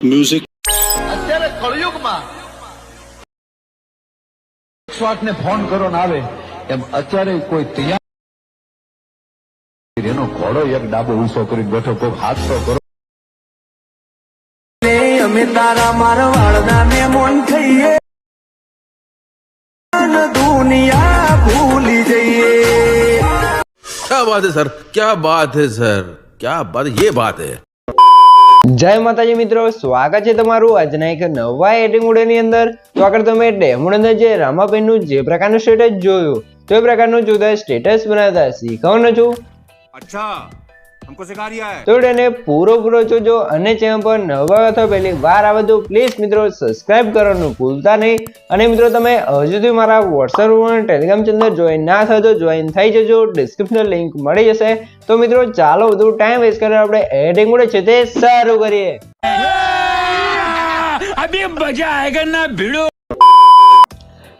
music અત્યારે કળયુગમાં ને phone કરો ને આવે એમ અત્યારે કોઈ તૈયાર એનો ઘોડો એક ડાબો ઊંચો કરીને બેઠો કોઈ હાથ તો કરો ને અમે તારા મારવાડના ને મોન થઈએ અને દુનિયા ભૂલી જઈએ क्या बात है सर क्या बात है सर क्या बात ये बात है જય માતાજી મિત્રો, સ્વાગત છે તમારું આજના એક નવા એડિંગ વિડીયોની અંદર. તો આગળ તમે ડેમોડ જે રામાબેનનું જે પ્રકારનું સ્ટેટસ જોયું, તો એ પ્રકારનું જુદા સ્ટેટસ બનાવતા શીખવાનો છું. તો એને પૂરો પૂરો જોજો અને ચેનલ પર નવા અથવા પહેલી વાર આવે તો પ્લીઝ મિત્રો સબસ્ક્રાઇબ કરવાનું ભૂલતા નહીં અને મિત્રો તમે હજુ સુધી મારા વોટ્સએપ અને ટેલિગ્રામ ચેનલ જોઈન ના થયો તો જોઈન થઈ જજો ડિસ્ક્રિપ્શન લિંક મળી જશે તો મિત્રો ચાલો વધુ ટાઈમ વેસ્ટ કરીને આપણે એડિંગ વીડિયો છે તે સારું કરીએ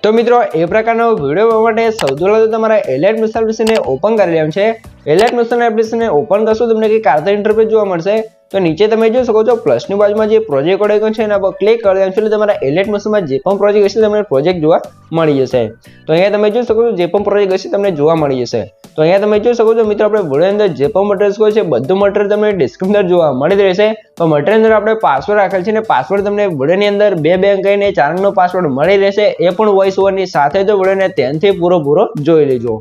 તો મિત્રો, એ પ્રકારનો વીડિયો જોવા માટે સૌથી પહેલાં તો તમારે એલેટ મિસાઇલ એપ્લિકેશનને ઓપન કરી લેવાનું છે. એલેટ મિસાઇલ એપ્લિકેશનને ઓપન કરશો તમને કંઈક કાર્તા ઇન્ટરફેસ જોવા મળશે. તો નીચે તમે જોઈ શકો છો પ્લસની બાજુમાં જે પ્રોજેક્ટ આઇકન છે, એના પર ક્લિક કરી દેવાનું એટલે તમારા એલેટ મશીનમાં જે પણ પ્રોજેક્ટ હશે, તમને પ્રોજેક્ટ જોવા મળી જશે. તો અહીંયા તમે જોઈ શકો છો, જે પણ પ્રોજેક્ટ હશે, તમને જોવા મળી જશે. તો અહીંયા તમે જોઈ શકો છો, મિત્રો, આપણે વીડિયો અંદર જે પણ મટીરિયલ્સ હોય છે, બધું મટીરિયલ તમને ડિસ્ક્રિપ્શન જોવા મળી રહેશે. તો મટીરિયલ અંદર આપણે પાસવર્ડ રાખેલ છે અને પાસવર્ડ તમને વિડીયોની અંદર બે બેંક કહીને ચાર અંકનો પાસવર્ડ મળી રહેશે. એ પણ વોઇસ ઓવરની સાથે જો વિડીયોને ત્યાંથી પૂરો પૂરો જોઈ લેજો.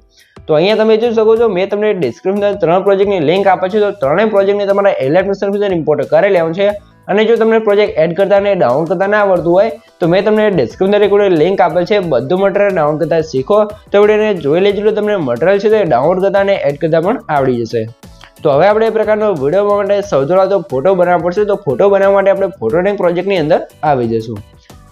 તો અહીંયા તમે જોઈ શકો છો, મેં તમને ડિસ્ક્રિપ્શન ત્રણ પ્રોજેક્ટની લિંક આપે છે, તો ત્રણેય પ્રોજેક્ટને તમારે એલર્ટ મિશન ઇમ્પોર્ટ કરી લેવાનું છે. અને જો તમને પ્રોજેક્ટ એડ કરતા ને ડાઉન કરતા ના આવડતું હોય, તો મેં તમને ડિસ્ક્રિપ્શન એક લિંક આપેલ છે, બધું મટીરિયલ ડાઉન કરતા શીખો. તો વિડીયોને જોઈ લેજો તમને મટીરિયલ છે તે ડાઉનલોડ કરતા અને એડ કરતા પણ આવડી જશે. તો હવે આપણે એ પ્રકારનો વીડિયો માટે સૌથી તો ફોટો બનાવવા પડશે, તો ફોટો બનાવવા માટે આપણે ફોટોડિંગ પ્રોજેક્ટની અંદર આવી જશું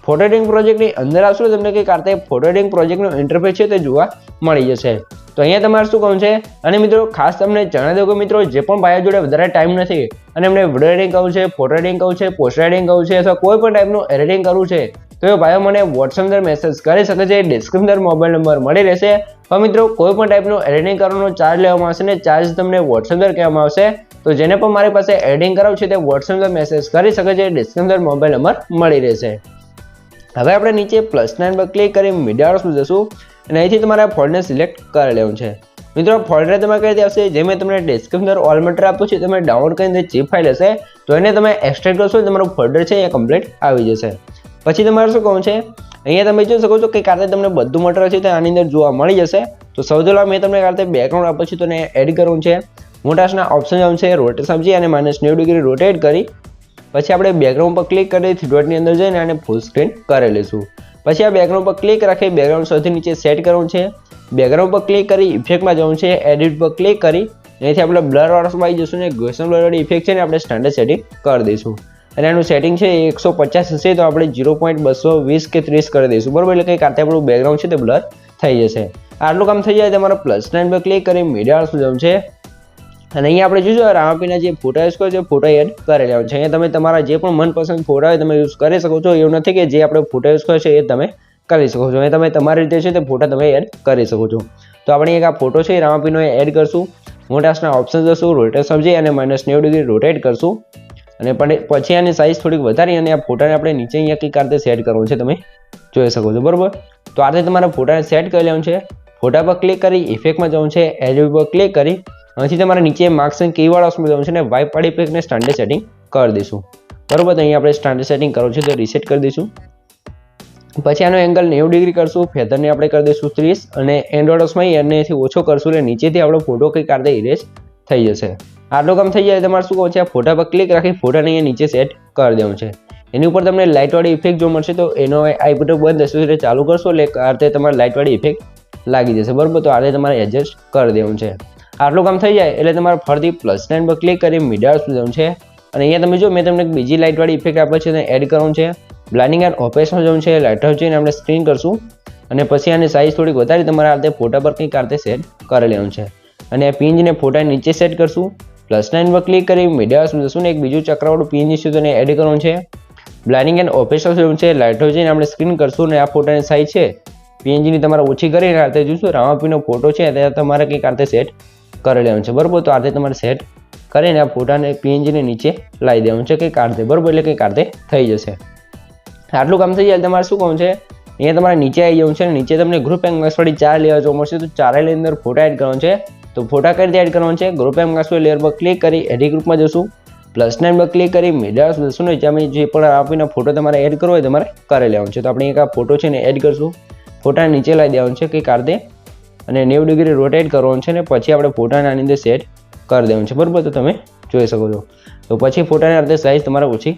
ફોટોડિંગ પ્રોજેક્ટની અંદર આવશો તમને કંઈક આ ફોટોડિંગ પ્રોજેક્ટનો ઇન્ટરફેસ છે તે જોવા મળી જશે. તો અહીંયા તમારે શું કહું છે? અને મિત્રો, ખાસ તમને જણાવી દઉં કે મિત્રો, જે પણ ભાઈઓ જોડે વધારે ટાઈમ નથી, અને એમને વીડિયો એડિટિંગ કરવું છે ફોટો એડિટિંગ કરવું છે પોસ્ટર એડિટિંગ કરવું છે, અથવા કોઈ પણ ટાઈપનું એડિટિંગ કરવું છે, તો એ ભાઈઓ મને વોટ્સઅપ અંદર મેસેજ કરી શકે છે ડિસ્ક્રિપ્શન મોબાઈલ નંબર મળી રહેશે. પણ મિત્રો, કોઈ પણ ટાઈપનું એડિટિંગ કરવાનો ચાર્જ લેવામાં આવશે ને ચાર્જ તમને વોટ્સઅપ અંદર કહેવામાં આવશે. તો જેને પણ મારી પાસે એડિટિંગ કરાવવું છે, તે વોટ્સઅપ અંદર મેસેજ કરી શકે છે ડિસ્ક્રિપ્શન મોબાઈલ નંબર મળી રહેશે. હવે આપણે નીચે પ્લસ નાઇન પર ક્લિક કરી મીડિયા જશું. અને અહીંથી તમારે આ ફોલ્ડને સિલેક્ટ કરી લેવું છે. મિત્રો ફોલ્ડર તમારે કઈ રીતે આવશે? જે મેં તમને ડિસ્ક્રિપ્શન અંદર ઓલ મટીરિયલ આપ્યું છે, તમે ડાઉનલોડ કરીને જે ફાઇલ હશે, તો એને તમે એક્સટ્રેક્ટ કરશો તમારું ફોલ્ડર છે એ કમ્પ્લીટ આવી જશે. પછી તમારે શું કહું છે? અહીંયા તમે જોઈ શકો છો કે કારણે તમને બધું મટીરિયલ છે તે આની અંદર જોવા મળી જશે. તો સૌથી પહેલાં મેં તમને કારણે બેકગ્રાઉન્ડ આપ્યું છે, તો એને એડ કરવું છે. મોટાસના ઓપ્શન આવશે રોટેટ સમજી અને માઇનસ નેવું ડિગ્રી રોટેટ કરી. પછી આપણે બેકગ્રાઉન્ડ પર ક્લિક કરી થ્રી ની અંદર જઈને આને ફૂલ સ્ક્રીન કરી લઈશું. પછી આ બેકગ્રાઉન્ડ પર ક્લિક રાખી બેકગ્રાઉન્ડ સૌથી નીચે સેટ કરવું છે. બેકગ્રાઉન્ડ પર ક્લિક કરી ઇફેક્ટમાં જવું છે. એડિટ પર ક્લિક કરી અહીંથી આપણે બ્લર વાળામાં આવી જશું ને ગોસન બ્લર ઇફેક્ટ છે ને આપણે સ્ટાન્ડર્ડ સેટિંગ કરી દઈશું. અને એનું સેટિંગ છે એકસો પચાસ હશે તો આપણે ઝીરો પોઈન્ટ બસો વીસ કે ત્રીસ કરી દઈશું. બરાબર? એટલે કંઈક આતે આપણું બેકગ્રાઉન્ડ છે તે બ્લર થઈ જશે. આટલું કામ થઈ જાય તમારે પ્લસ નાઇન પર ક્લિક કરી મીડિયા જવું છે. અને અહીંયા આપણે જોઈશું રામાપીના જે ફોટા યુઝ કરો છે ફોટા એડ કરી લેવાનું છે અહીંયા તમે તમારા જે પણ મનપસંદ ફોટા હોય, તમે યુઝ કરી શકો છો. એવું નથી કે જે આપણે ફોટા યુઝ કરો છે, એ તમે કરી શકો છો. અહીંયા તમે તમારી રીતે છે તે ફોટા તમે એડ કરી શકો છો. તો આપણે એક આ ફોટો છે રામાપીનો એડ કરશું. મોટાસના ઓપ્શન જશું રોટેટ સમજી અને માઇનસ નેવું ડિગ્રી રોટેટ કરશું. અને પછી આની સાઇઝ થોડીક વધારી અને આ ફોટાને આપણે નીચે અહીંયા કંઈક આ સેટ કરવું છે, તમે જોઈ શકો છો. બરાબર? તો આ રીતે તમારા ફોટાને સેટ કરી લેવાનું છે. ફોટા પર ક્લિક કરી ઇફેક્ટમાં જવું છે. એડ પર ક્લિક કરી અહીંથી તમારે નીચે માર્ક્સ એન્ડ કીવાળા ઓપ્શન જવાનું છે ને વાઇપ પાડી ઇફેક્ટને સ્ટાન્ડર્ડ સેટિંગ કરી દઈશું. બરાબર, તો અહીંયા આપણે સ્ટાન્ડર્ડ સેટિંગ કરવું છે તો રીસેટ કરી દઈશું. પછી આનો એંગલ નેવું ડિગ્રી કરશું ફેધરને આપણે કરી દઈશું ત્રીસ અને એન્ડ્રોડ્સમાં એનેથી ઓછો કરશું એટલે નીચેથી આપણો ફોટો કંઈક આ રીતે ઇરેજ થઈ જશે. આટલું કામ થઈ જાય તમારે શું કહો છે, આ ફોટા પર ક્લિક રાખી ફોટાને અહીંયા નીચે સેટ કરી દેવું છે. એની ઉપર તમને લાઇટવાળી ઇફેક્ટ જો મળશે તો એનો આ બંધ હશે, એટલે ચાલુ કરશો એટલે આ રીતે તમારે લાઇટવાળી ઇફેક્ટ લાગી જશે. બરાબર, તો આ રીતે તમારે એડજસ્ટ કરી દેવું છે. આટલું કામ થઈ જાય એટલે તમારે ફરીથી પ્લસ નાઇન પર ક્લિક કરી મીડિયા જવું છે. અને અહીંયા તમે જો, મેં તમને બીજી લાઇટવાળી ઇફેક્ટ આપે છે, એને એડ કરવું છે. બ્લાઇન્ડિંગ એન્ડ ઓપરેશન જવું છે લાઇટ હાઉસ જઈને આપણે સ્ક્રીન કરશું. અને પછી આની સાઇઝ થોડીક વધારી, તમારે આ રીતે ફોટા પર કંઈક આ રીતે સેટ કરી લેવાનું છે. અને પિંજને ફોટા નીચે સેટ કરશું. પ્લસ નાઇન પર ક્લિક કરી મીડિયા જશું ને એક બીજું ચક્રવાળું પિંજ છે તેને એડ કરવાનું છે. બ્લાઇન્ડિંગ એન્ડ ઓપરેશન જવું છે લાઇટર હાઉસ જઈને આપણે સ્ક્રીન કરશું અને આ ફોટાની સાઇઝ છે. પીએનજીની તમારે ઓછી કરીને આ રીતે જોઈશું રામાપીનો ફોટો છે, ત્યાં તમારે કંઈક આ રીતે સેટ કરી લેવાનું છે. બરાબર? તો આ રીતે તમારે સેટ કરીને આ ફોટાને પીએનજીને નીચે લાવી દેવાનું છે કંઈ કાઢતે બરાબર? એટલે કંઈ કાઢતે થઈ જશે. આટલું કામ થઈ જાય તમારે શું કહું છે? અહીંયા તમારે નીચે આવી જવું છે અને નીચે તમને ગ્રુપ એન્ડ વાળી ચાર લેવા જોવા મળશે. તો ચારેય અંદર ફોટા એડ કરવાનો છે. તો ફોટા કઈ રીતે એડ કરવાનો છે? ગ્રુપ એન્ડ વાળી લેયર પર ક્લિક કરી એડી ગ્રુપમાં જશું. પ્લસ નાઇન પર ક્લિક કરી મેડાસ જશું. ને જ્યાં જે પણ આપીને ફોટો તમારે એડ કરવો હોય તમારે કરી લેવાનો છે. તો આપણે એક આ ફોટો છે ને એડ કરશું. ફોટા નીચે લાવી દેવાનું છે કંઈક દે અને નેવું ડિગ્રી રોટેટ કરવાનું છે ને પછી આપણે ફોટાને આની અંદર સેટ કરી દેવાનું છે. બરાબર? તો તમે જોઈ શકો છો. તો પછી ફોટાની અર્ધે સાઇઝ તમારે ઓછી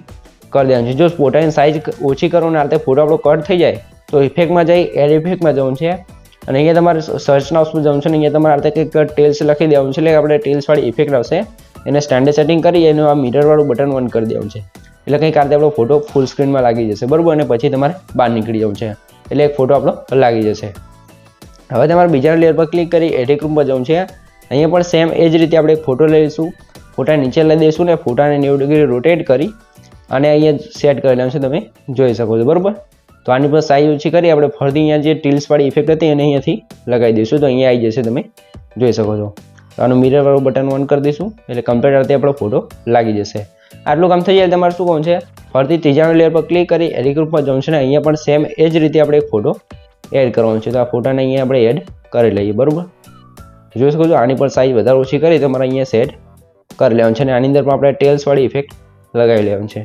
કરી દેવાની છે. જો ફોટાની સાઇઝ ઓછી કરો ને અર્ધે ફોટો આપણો કટ થઈ જાય, તો ઇફેક્ટમાં જઈ એડ ઇફેક્ટમાં જવાનું છે. અને અહીંયા તમારે સર્ચના ઓપ્શન જવું છે ને, અહીંયા તમારે અર્ધે કંઈક ટેલ્સ લખી દેવાનું છે. એટલે આપણે ટેલ્સવાળી ઇફેક્ટ આવશે. એને સ્ટેન્ડર્ડ સેટિંગ કરી એનું આ મીટરવાળું બટન ઓન કરી દેવાનું છે. એટલે કંઈક અર્ધે આપણો ફોટો ફૂલ સ્ક્રીનમાં લાગી જશે. બરાબર? અને પછી તમારે બહાર નીકળી જવું છે. એટલે એક ફોટો આપણો લાગી જશે. હવે તમારે બીજા લેયર પર ક્લિક કરી એડિટ રૂમમાં જવું છે. અહીંયા પણ સેમ એ જ રીતે આપણે ફોટો લઈશું. ફોટા નીચે લઈ દઈશું ને ફોટાને નેવું ડિગ્રી રોટેટ કરી અને અહીંયા સેટ કરી લેવાનું છે તમે જોઈ શકો છો, બરાબર? તો આની પર સાઈઝ ઓછી કરી આપણે ફરતી અહીંયા જે ટીલ્સવાળી ઇફેક્ટ હતી એને અહીંયાથી લગાવી દઈશું. તો અહીંયા આવી જશે તમે જોઈ શકો છો. તો આનું મિરરવાળું બટન ઓન કરી દઈશું એટલે કમ્પ્લીટ રીતે આપણો ફોટો લાગી જશે. આટલું કામ થઈ જાય તમારે શું કહું છે? ફરતી ત્રીજાનું લેયર પર ક્લિક કરી એડિટ ગ્રુપમાં જવું છે ને અહીંયા પણ સેમ એ જ રીતે આપણે એક ફોટો એડ કરવાનો છે. તો આ ફોટાને અહીંયા આપણે એડ કરી લઈએ, બરાબર? જોઈ શકો છો, આની પણ સાઇઝ વધારે ઓછી કરી તમારે અહીંયા સેટ કરી લેવાનું છે. અને આની અંદર પણ આપણે ટેલ્સવાળી ઇફેક્ટ લગાવી લેવાનું છે.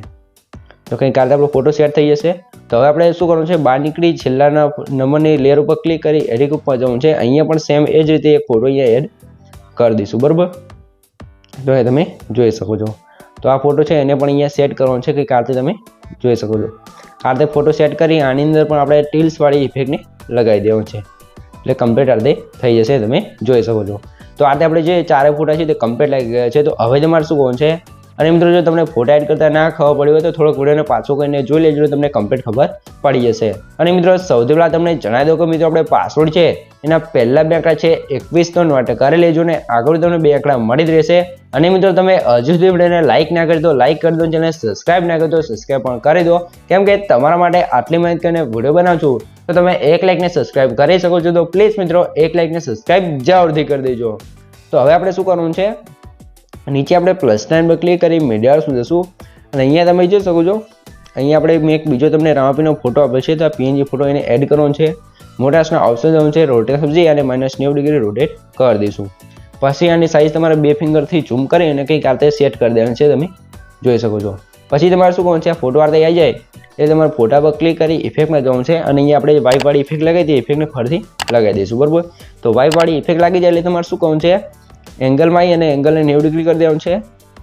તો કંઈ કાલે આપણો ફોટો સેટ થઈ જશે. તો હવે આપણે શું કરવાનું છે? બહાર નીકળી છેલ્લાના નંબરની લેયર ઉપર ક્લિક કરી એડિટ ઉપર જવાનું છે. અહીંયા પણ સેમ એ જ રીતે એક ફોટો અહીંયા એડ કરી દઈશું, બરાબર? તો એ તમે જોઈ શકો છો. તો આ ફોટો છે, એને પણ અહીંયા સેટ કરવાનો છે કે કારતે તમે જોઈ શકો છો. કારતે ફોટો સેટ કરી, આની અંદર પણ આપણે ટીલ્સવાળી ઇફેક્ટને લગાવી દેવાનું છે. એટલે કમ્પ્લીટ અર્ધે થઈ જશે, તમે જોઈ શકો છો. તો આતે આપણે જે ચારે ફોટા છે તે કમ્પ્લીટ લાગી ગયા છે. તો હવે તમારે શું કરવાનું છે? અને મિત્રો, જો તમને ફોટા એડ કરતા ના ખબર પડી હોય તો થોડોક વિડીયોને પાછો કરીને જોઈ લેજો તમને કમ્પ્લીટ ખબર પડી જશે. અને મિત્રો, સૌથી પહેલાં તમને જણાવી દઉં કે મિત્રો, આપણે પાસવર્ડ છે, એના પહેલા બે આંકડા છે, એકવીસ તો નોટ કરી લેજો ને આગળ તમને બે આંકડા મળી જ રહેશે. અને મિત્રો, તમે હજુ સુધી વિડીયોને લાઇક ના કરી દો લાઇક કરી દો ચેનલ સબસ્ક્રાઇબ ના કરી દો સબસ્ક્રાઇબ પણ કરી દો. કેમ કે તમારા માટે આટલી મહેનત કરીને વીડિયો બનાવું છું તો તમે એક લાઇકને સબસ્ક્રાઇબ કરી શકો છો. તો પ્લીઝ મિત્રો, એક લાઇકને સબસ્ક્રાઇબ જરૂરથી કરી દેજો. તો હવે આપણે શું કરવાનું છે? નીચે આપણે પ્લસ નાઇન પર ક્લિક કરી શું જશું. અને અહીંયા તમે જોઈ શકો છો, અહીંયા આપણે મેં એક બીજો તમને રામાપીનો ફોટો આપ્યો છે, તો આ પીએનજી ફોટો એને એડ કરવાનો છે. મોટાસના ઓપ્શન જવાનું છે રોટેટ સમજી અને માઇનસ નેવું ડિગ્રી રોટેટ કરી દઈશું. પછી આની સાઇઝ તમારે બે ફિંગરથી ઝૂમ કરી અને કંઈક આ સેટ કરી દેવાનું છે તમે જોઈ શકો છો. પછી તમારે શું કરવાનું છે, આ ફોટો આરતે આવી જાય, એટલે તમારે ફોટા પર ક્લિક કરી ઇફેક્ટમાં જવાનું છે અને અહીંયા આપણે વાઇપવાળી ઇફેક્ટ લગાવી દઈએ ઇફેક્ટને ફરીથી લગાવી દઈશું, બરાબર? તો વાઇપવાળી ઇફેક્ટ લાગી જાય એટલે તમારે શું કરવાનું છે એંગલમાં આવી અને એંગલને નેવું ડિગ્રી કરી દેવાનું છે.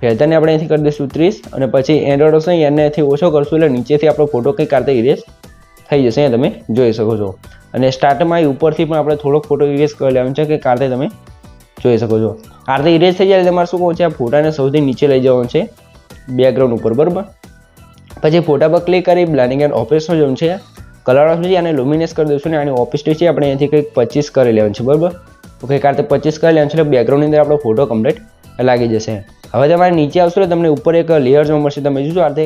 ફેરતાને આપણે અહીંથી કરી દઈશું ત્રીસ અને પછી એન્ડ્રોઈડ હશે એનાથી ઓછો કરશું એટલે નીચેથી આપણો ફોટો કંઈક કારતે ઇરેઝ થઈ જશે અહીંયા તમે જોઈ શકો છો. અને સ્ટાર્ટમાં ઉપરથી પણ આપણે થોડોક ફોટો ઇરેઝ કરી લેવાનો છે કે કારતે તમે જોઈ શકો છો. આરતે ઇરેઝ થઈ જાય તમારે શું કહું છે, આ ફોટાને સૌથી નીચે લઈ જવાનું છે બેકગ્રાઉન્ડ ઉપર, બરાબર? પછી ફોટા પર ક્લિક કરી બ્લાન્ડિંગ એન્ડ ઓપરેશન જવાનું છે. કલર ઓપ્શન અને લુમિનેસ કરી દઈશું ને આની ઓપિસ્ટી છે આપણે અહીંથી કંઈક પચીસ કરી લેવાનું છે, બરાબર? ઓકે કારતે પચીસ કરી લેવાનું છે બેકગ્રાઉન્ડની અંદર આપણો ફોટો કમ્પ્લીટ લાગી જશે. હવે તમારે નીચે આવશો એટલે તમને ઉપર એક લેયર્સમાં મળશે. તમે જોશો આરતે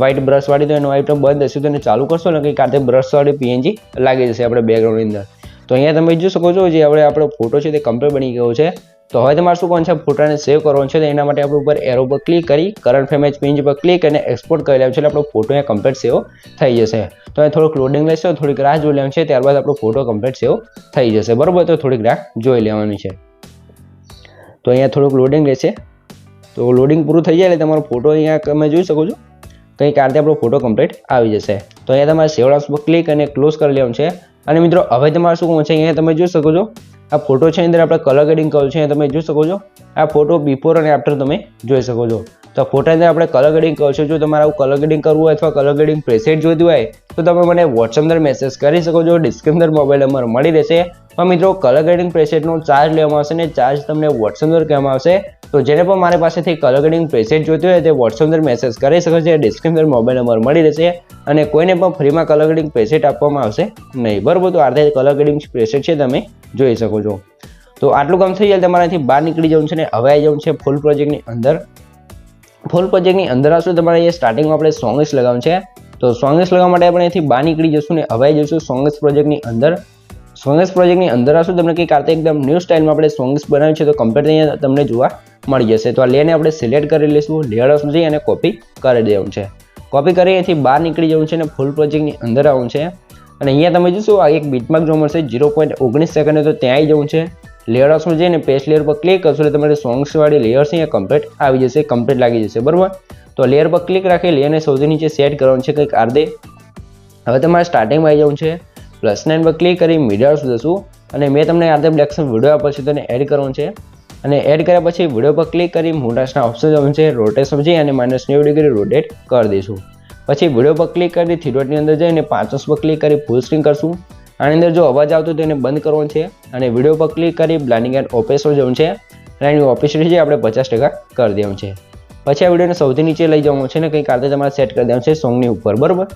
વ્હાઇટ બ્રશવાળી તો એનો આઈટમ બંધ હશે. તો એને ચાલુ કરશો ને કંઈક આરતે બ્રશ વાળી પીએનજી લાગી જશે આપણે બેકગ્રાઉન્ડની અંદર. તો અહીંયા તમે જોઈ શકો છો જે આપણે આપણો ફોટો છે તે કમ્પ્લીટ બની ગયો છે. તો હવે તમારે શું કરવાનું છે? ફોટાને સેવ કરવાનો છે. એના માટે આપણે ઉપર એરો પર ક્લિક કરી કરંટ ફ્રેમ એચ પિંજ પર ક્લિક અને એક્સપોર્ટ કરી લેવાનું છે. એટલે આપણો ફોટો અહીંયા કમ્પ્લીટ સેવ થઈ જશે. તો અહીં થોડુંક લોડિંગ લેશે, થોડીક રાહ જોઈ લેવાનું છે. ત્યારબાદ આપણો ફોટો કમ્પ્લીટ સેવ થઈ જશે. બરાબર? તો થોડીક રાહ જોઈ લેવાની છે. તો અહીંયા થોડુંક લોડિંગ રહેશે તો લોડિંગ પૂરું થઈ જાય એટલે તમારો ફોટો અહીંયા તમે જોઈ શકો છો. કંઈક આ રીતે આપણો ફોટો કમ્પ્લીટ આવી જશે. તો અહીંયા તમારે સેવડાસ ક્લિક અને ક્લોઝ કરી લેવાનું છે. અને મિત્રો, હવે તમારે શું કહું છે? અહીંયા તમે જોઈ શકો છો. આ ફોટો છે અંદર આપણે કલર ગ્રેડિંગ કર્યું છે, તમે જોઈ શકો છો. આ ફોટો બિફોર અને આફ્ટર તમે જોઈ શકો છો. તો ફોટાની આપણે કલર ગ્રેડિંગ કરશું. જો તમારે આવું કલર ગ્રેડિંગ કરવું હોય અથવા કલર ગ્રેડિંગ પ્રેસેટ જોઈતું હોય, તો તમે મને વોટ્સઅપ અંદર મેસેજ કરી શકો છો. ડિસ્ક્રિપ્શન મોબાઈલ નંબર મળી રહેશે. પણ મિત્રો કલર ગ્રેડિંગ પ્રેસેટનો ચાર્જ લેવામાં આવશે ને ચાર્જ તમને વોટ્સઅપ અંદર કહેવામાં આવશે. તો જેને પણ મારી પાસેથી કલર ગ્રેડિંગ પ્રેસેટ જોઈતું હોય તે વોટ્સઅપ અંદર મેસેજ કરી શકો છો. ડિસ્ક્રિપ્શન મોબાઈલ નંબર મળી રહેશે અને કોઈને પણ ફ્રીમાં કલર ગ્રેડિંગ પ્રેસેટ આપવામાં આવશે નહીં. બરાબર? તો આ કલર ગ્રેડિંગ પ્રેસેટ છે, તમે જોઈ શકો છો. તો આટલું કામ થઈ જાય તમારાથી બહાર નીકળી જવું છે ને હવે આવી જવું છે ફૂલ પ્રોજેક્ટની અંદર. ફૂલ પ્રોજેક્ટની અંદર આવશું તમારે અહીંયા સ્ટાર્ટિંગમાં આપણે સોંગ્સ લગાવવાનું છે. તો સોંગ્સ લગાવવા માટે આપણે અહીંથી બહાર નીકળી જશું ને હવે જઈશું સોંગ્સ પ્રોજેક્ટની અંદર. સોંગ્સ પ્રોજેક્ટની અંદર આવશું તમને કંઈક આરતે એકદમ ન્યૂ સ્ટાઇલમાં આપણે સોંગ્સ બનાવ્યું છે તો કમ્પ્લીટ અહીંયા તમને જોવા મળી જશે. તો આ લેને આપણે સિલેક્ટ કરી લઈશું લેયર ઓપ્શન જઈ અને કોપી કરી દેવાનું છે. કોપી કરી અહીંથી બહાર નીકળી જવું છે અને ફૂલ પ્રોજેક્ટની અંદર આવું છે. અને અહીંયા તમે જોશો, આ એક બીટમાર્ક જોવા મળશે ઝીરો પોઈન્ટ ઓગણીસ સેકન્ડ તો ત્યાં આવી જવું છે. લેયર જઈને પેસ્ટ લેયર પર ક્લિક કરશો એટલે તમારે સોંગ્સવાળી લેયર્સ અહીંયા કમ્પ્લીટ આવી જશે કમ્પ્લીટ લાગી જશે, બરાબર? તો લેયર પર ક્લિક રાખી લેયરને સૌથી નીચે સેટ કરવાનું છે કંઈક આર દે. હવે તમારે સ્ટાર્ટિંગમાં આવી જવું છે. પ્લસ નાઇન પર ક્લિક કરી મીડિયા જશું. અને મેં તમને આતે બ્લેક્સન વીડિયો આપ્યો છે તેને એડ કરવાનું છે. અને એડ કર્યા પછી વીડિયો પર ક્લિક કરી મોટાસના ઓપ્શન જવાનું છે રોટેશન જઈ અને માઇનસ નેવું ડિગ્રી રોટેટ કરી દઈશું. પછી વીડિયો પર ક્લિક કરી થીરોટની અંદર જઈને પાંચસ પર ક્લિક કરી ફૂલ સ્ક્રીન કરશું. આની અંદર જો અવાજ આવતો એને બંધ કરવાનો છે અને વીડિયો પર ક્લિક કરી બ્લાઇન્ડિંગ એન્ડ ઓપેસો જવું છે. અને એની ઓપેસિટી છે આપણે પચાસ ટકા કરી દેવાનું છે. પછી આ વિડીયોને સૌથી નીચે લઈ જવાનું છે ને કંઈક આ તમારે સેટ કરી દેવાનું છે સોંગની ઉપર, બરાબર?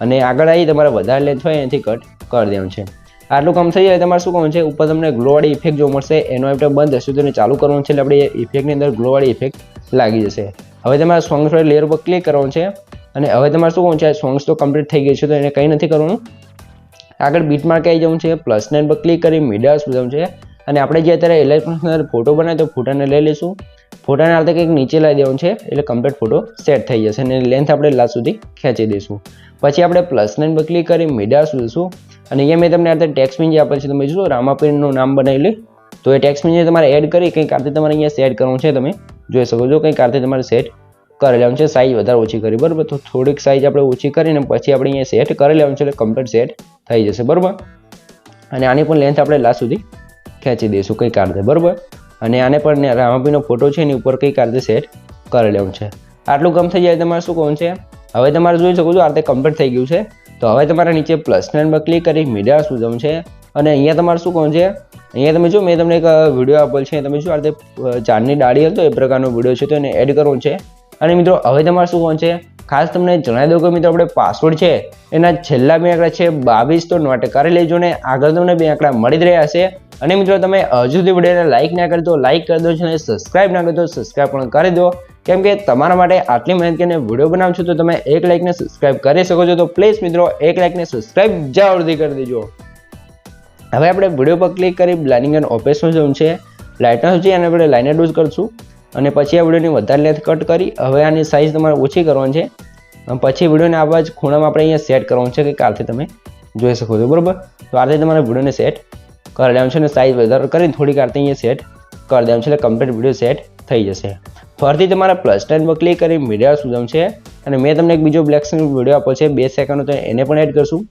અને આગળ આવી તમારે વધારે લેન્થ હોય એનાથી કટ કરી દેવાનું છે. આટલું કામ થઈ જાય તમારે શું કરવાનું છે? ઉપર તમને ગ્લોવાળી ઇફેક્ટ જોવા મળશે. એનો આપણે બંધ હશે તો એને ચાલુ કરવાનું છે એટલે આપણે ઇફેક્ટની અંદર ગ્લોવાળી ઇફેક્ટ લાગી જશે. હવે તમારે સોંગ્સ લેયર ઉપર ક્લિક કરવાનું છે. અને હવે તમારે શું કહું છે? સોંગ્સ તો કમ્પ્લીટ થઈ ગયું છે તો એને કંઈ નથી કરવાનું. આગળ બીટમાર્ક આવી જવું છે પ્લસ નાઇન પર ક્લિક કરી મીડિયા જવું છે. અને આપણે જે અત્યારે ઇલેક્ટ્રોનિક ફોટો બનાવે તો ફોટાને લઈ લઈશું. ફોટાને આપણે કંઈક નીચે લાવી દેવાનું છે, એટલે કમ્પ્લીટ ફોટો સેટ થઈ જશે અને લેન્થ આપણે લાસ્ટ સુધી ખેંચી દઈશું. પછી આપણે પ્લસ નાઇન પર ક્લિક કરી મીડિયા જોઈશું. અને અહીંયા મેં તમને અત્યારે ટેક્સ પિન જે આપેલ છે, તમે જોશો, રામાપીરનું નામ બનાવી લે તો એ ટેક્સ પિન તમારે એડ કરી, કંઈક આરતી તમારે અહીંયા સેટ કરવું છે, તમે જોઈ શકો છો, કંઈક આરતી તમારે સેટ કરી લેવાનું છે સાઈઝ વધારે ઓછી કરી, બરાબર? તો થોડીક સાઇઝ આપણે ઓછી કરીને પછી આપણે અહીંયા સેટ કરી લેવાનું છે, એટલે કમ્પ્લીટ સેટ થઈ જશે, બરાબર? અને આની પણ લેન્થ આપણે લાસ્ટ સુધી ખેંચી દઈશું, કંઈક આરતે બરાબર? અને આને પણ રામાપીનો ફોટો છે, એની ઉપર કંઈક આરતે સેટ કરી લેવાનું છે. આટલું ગમ થઈ જાય તમારે શું કહું છે? હવે તમારે જોઈ શકો છો આરતે કમ્પ્લીટ થઈ ગયું છે. તો હવે તમારે નીચે પ્લસ નાઇન પર ક્લિક કરી મીડિયા શું જવું છે. અને અહીંયા તમારે શું કહું છે? અહીંયા તમે જો, મેં તમને એક વીડિયો આપેલ છે, તમે શું આ રીતે ઝાડની ડાળી હતો, એ પ્રકારનો વીડિયો છે, તો એને એડ કરવો છે. અને મિત્રો, હવે તમારે શું કોણ છે? ખાસ તમને જણાવી દઉં કે મિત્રો, આપણે પાસવર્ડ છે, એના છેલ્લા બે આંકડા છે, બાવીસ તો નોટ કરી લેજો ને આગળ તમને બે આંકડા મળી જ રહ્યા હશે. અને મિત્રો, તમે હજુ સુધી વિડીયોને લાઇક ના કરી દો લાઇક કરી દો અને સબસ્ક્રાઇબ ના કરી દો સબસ્ક્રાઇબ પણ કરી દો. કેમ કે તમારા માટે આટલી મહેનત કરીને વીડિયો બનાવું છું તો તમે એક લાઇકને સબસ્ક્રાઇબ કરી શકો છો. તો પ્લીઝ મિત્રો, એક લાઇકને સબસ્ક્રાઇબ જરૂરથી કરી દેજો. હવે આપણે વીડિયો પર ક્લિક કરી બ્લાઇનિંગ એન્ડ ઓપરેશન જવું છે. લાઇટના છે અને આપણે લાઇનર ડોઝ કરશું. અને પછી આ વિડીયોની વધારે લેન્થ કટ કરી, હવે આની સાઇઝ તમારે ઓછી કરવાની છે. અને પછી વિડીયોને આવા જ ખૂણામાં આપણે અહીંયા સેટ કરવાનું છે કે કાલથી તમે જોઈ શકો છો, બરાબર? તો આથી તમારે વિડીયોને સેટ કરી દેવાનું છે અને સાઇઝ વધારો કરીને થોડીક આરતી અહીંયા સેટ કરી દેવાનું છે, એટલે કમ્પ્લીટ વીડિયો સેટ થઈ જશે. ફરીથી તમારે પ્લસ ટેન પર ક્લિક કરી મીડિયા સુધમ છે. અને મેં તમને એક બીજો બ્લેક સ્ક્રીન વીડિયો આપ્યો છે, બે સેકન્ડનો તો એને પણ એડ કરશું.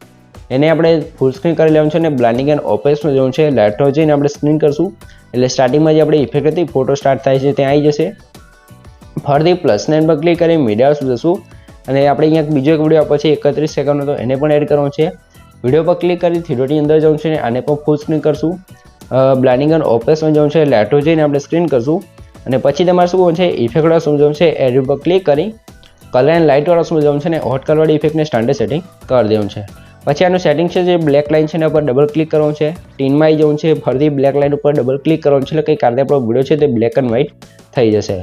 એને આપણે ફૂલ સ્ક્રીન કરી લેવાનું છે અને બ્લાન્ડિંગ એન્ડ ઓપરેશન જવું છે લાઇટો જઈને આપણે સ્ક્રીન કરશું. એટલે સ્ટાર્ટિંગમાં જે આપણે ઇફેક્ટ હતી ફોટો સ્ટાર્ટ થાય છે, ત્યાં આવી જશે. ફરીથી પ્લસ નાઇન પર ક્લિક કરી મીડિયા જશું. અને આપણે અહીંયા બીજો એક વીડિયો આપ્યો છે, એકત્રીસ સેકન્ડનો તો એને પણ એડ કરવાનો છે. વીડિયો પર ક્લિક કરી થિયેટરની અંદર જવું છે આને પણ ફૂલ સ્ક્રીન કરશું. બ્લાઇન્ડિંગ એન્ડ ઓપરેશન જવું છે લાઇટો જઈને આપણે સ્ક્રીન કરશું. અને પછી તમારે શું છે છે શું જવું છે એડ પર ક્લિક કરી કલર એન્ડ લાઇટવાળા શું જવું છે ને હોટ કલરવાળી ઇફેક્ટને સ્ટાન્ડર્ડ સેટિંગ કરી દેવું છે. પછી આનું સેટિંગ છે જે બ્લેક લાઇન છે એના પર ડબલ ક્લિક કરવાનું છે. ટીનમાં આવી જવું છે, ફરીથી બ્લેક લાઇન ઉપર ડબલ ક્લિક કરવાનું છે, એટલે કંઈ કારણે આપણો વીડિયો છે તે બ્લેક એન્ડ વ્હાઇટ થઈ જશે.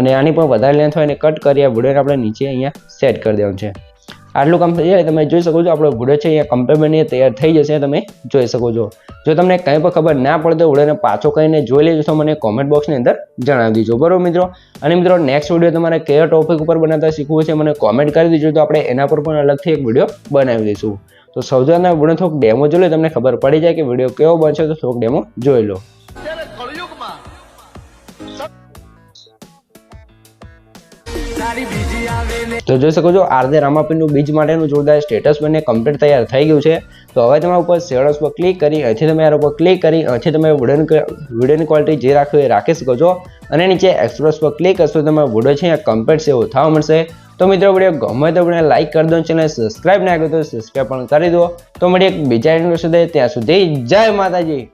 અને આની પણ વધારે લેન્થ હોય એને કટ કરી આ વિડીયોને આપણે નીચે અહીંયા સેટ કરી દેવાનું છે. આટલું કામ થઈ જાય તમે જોઈ શકો છો આપણો વીડિયો છે અહીંયા કમ્પ્લીટમેન્ટ તૈયાર થઈ જશે, તમે જોઈ શકો છો. જો તમને કંઈ પણ ખબર ના પડે તો વિડીયોને પાછો કરીને જોઈ લેજો, તો મને કોમેન્ટ બોક્સની અંદર જણાવી દેજો. બરોબર મિત્રો? અને મિત્રો નેક્સ્ટ વીડિયો તમારે કયા ટોપિક ઉપર બનાવતા શીખવું છે મને કોમેન્ટ કરી દીજો, તો આપણે એના પર પણ અલગથી એક વીડિયો બનાવી દઈશું. તો વીડિયો થોડોક ડેમો જોઈ લો તમને ખબર પડી જાય કે વીડિયો કેવો બનશે તો થોડોક ડેમો જોઈ લો. તો જોઈ શકો છો આરદે રામાપીનું બીજ માટેનું જોરદાર સ્ટેટસ બને કમ્પ્લીટ તૈયાર થઈ ગયું છે. તો હવે તમારા ઉપર શેડોસ પર ક્લિક કરી અહીંથી તમે આર ઉપર ક્લિક કરી અહીંથી તમે વુડન વુડન ક્વોલિટી જે રાખો એ રાખી શકો છો. અને નીચે એક્સપ્રેસ પર ક્લિક કરશો તમે વુડો છે કમ્પ્લીટ એવું થવા મળશે. તો મિત્રો વીડિયો ગમે તો વીડિયો લાઇક કરી દો ચેનલ સબસ્ક્રાઈબ ના કરો તો સબસ્ક્રાઈબ પણ કરી દો. તો મળી એક બીજા વીડિયો સુધી ત્યાં સુધી જય માતાજી.